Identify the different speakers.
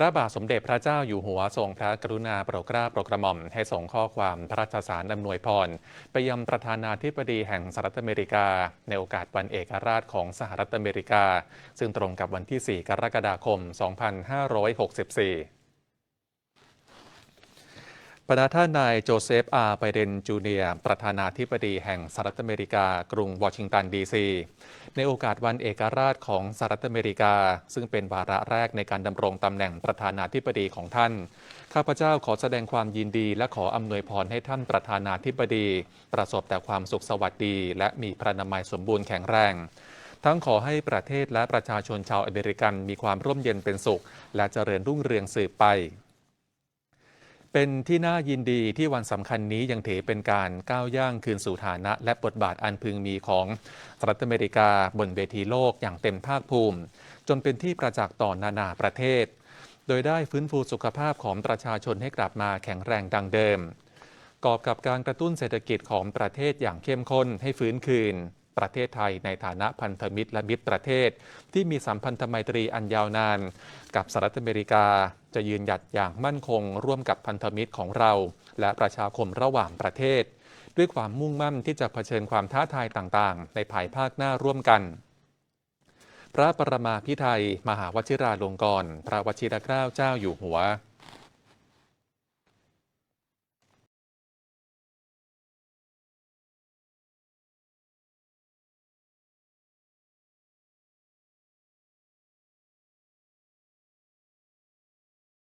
Speaker 1: พระบาทสมเด็จพระเจ้าอยู่หัวทรงพระกรุณาโปรดเกล้าโปรดกระหม่อมให้ส่งข้อความพระราชสารอำนวยพร ไปยังประธานาธิบดีแห่งสหรัฐอเมริกา ในโอกาสวันเอกราชของสหรัฐอเมริกา ซึ่งตรงกับวันที่ 4 กรกฎาคม 2564 ประธาท่านนายโจเซฟ อาร์ไบเดนจูเนียร์ประธานาธิบดีแห่งสหรัฐอเมริกา กรุงวอชิงตันดีซีในโอกาสวันเอกราชของสหรัฐอเมริกา ซึ่งเป็นวาระแรกในการดำรงตำแหน่งประธานาธิบดีของท่าน ข้าพเจ้าขอแสดงความยินดี และขออำนวยพรให้ท่านประธานาธิบดี ประสบแต่ความสุขสวัสดี และมีพระนามัยสมบูรณ์แข็งแรงทั้งขอให้ประเทศและประชาชนชาวอเมริกันมีความร่มเย็นเป็นสุข และเจริญรุ่งเรืองสืบไป เป็นที่น่ายินดีที่วันสำคัญนี้ยังถือเป็นการก้าวย่างคืนสู่ฐานะ และบทบาทอันพึงมีของสหรัฐอเมริกาบนเวทีโลกอย่างเต็มภาคภูมิ จนเป็นที่ประจักษ์ต่อนานาประเทศ โดยได้ฟื้นฟูสุขภาพของประชาชนให้กลับมาแข็งแรงดังเดิม กอบกับการกระตุ้นเศรษฐกิจของประเทศอย่างเข้มข้นให้ฟื้นคืน ประเทศไทย ในฐานะพันธมิตรและมิตรประเทศ ที่มีสัมพันธไมตรีอันยาวนาน กับสหรัฐอเมริกาจะยืนหยัดอย่างมั่นคง ร่วมกับพันธมิตรของเรา และประชาคมระหว่างประเทศ ด้วยความมุ่งมั่นที่จะเผชิญความท้าทายต่างๆ ในภายภาคหน้าร่วมกันพระประมาพิไทย มหาวชิราลงกรณ์พระวชิรเกล้าเจ้าอยู่หัว